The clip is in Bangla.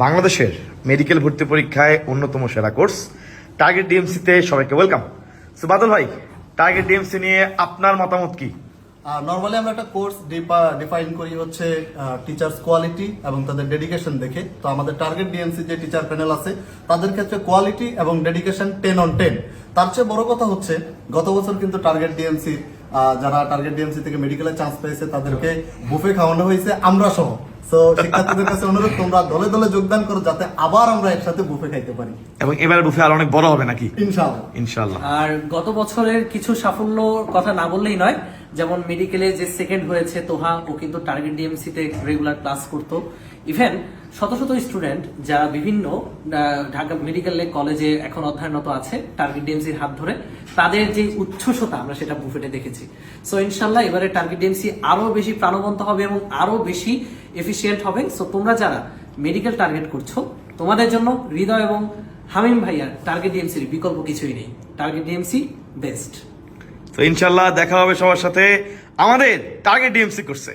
বাংলাদেশের মেডিকেল ভর্তি পরীক্ষায় অন্যতম সেরা কোর্স টার্গেট ডিএমসিতে সবাইকে ওয়েলকাম সো বাদল ভাই টার্গেট ডিএমসি নিয়ে আপনার মতামত কি? নর্মালি আমরা একটা কোর্স ডিফাইন করি হচ্ছে টিচার্স কোয়ালিটি এবং তাদের ডেডিকেশন দেখে। তো আমাদের টার্গেট ডিএনসি যে টিচার প্যানেল আছে, তাদের ক্ষেত্রে কোয়ালিটি এবং ডেডিকেশন টেন অন টেন তার চেয়ে বড় কথা হচ্ছে, গত বছর কিন্তু টার্গেট ডিএমসি যারা টার্গেট ডিএমসি থেকে মেডিকেলে চান্স পেয়েছে, তাদেরকে বুফে খাওয়ানো হয়েছে আমরা সহ তো শিক্ষার্থীদের কাছে অনুরোধ তোমরা দলে দলে যোগদান করো যাতে আবার আমরা একসাথে বুফে খাইতে পারি। এবং এবারে বুফে আর অনেক বড় হবে নাকি? ইনশাআল্লাহ। আর গত বছরের কিছু সাফল্য কথা না বললেই নয় যেমন মেডিকেলে যে সেকেন্ড হয়েছে তোহা, ও কিন্তু টার্গেট ডিএমসি তে রেগুলার ক্লাস করতো। ইভেন শত শত স্টুডেন্ট যারা বিভিন্ন ঢাকা মেডিকেল কলেজে এখন অধ্যয়নরত আছে টার্গেট ডিএমসির হাত ধরে, তাদের যে উচ্ছ্বসতা আমরা সেটা বুফেটে দেখেছি। সো ইনশাল্লাহ এবারে টার্গেট ডিএমসি আরও বেশি প্রাণবন্ত হবে এবং আরও বেশি এফিসিয়েন্ট হবে। সো তোমরা যারা মেডিকেল টার্গেট করছ, তোমাদের জন্য হৃদয় এবং হামিম ভাইয়ার টার্গেট ডিএমসির বিকল্প কিছুই নেই। টার্গেট ডিএমসি বেস্ট তো ইনশাল্লাহ দেখা হবে সবার সাথে আমাদের টার্গেট ডিএমসি করছে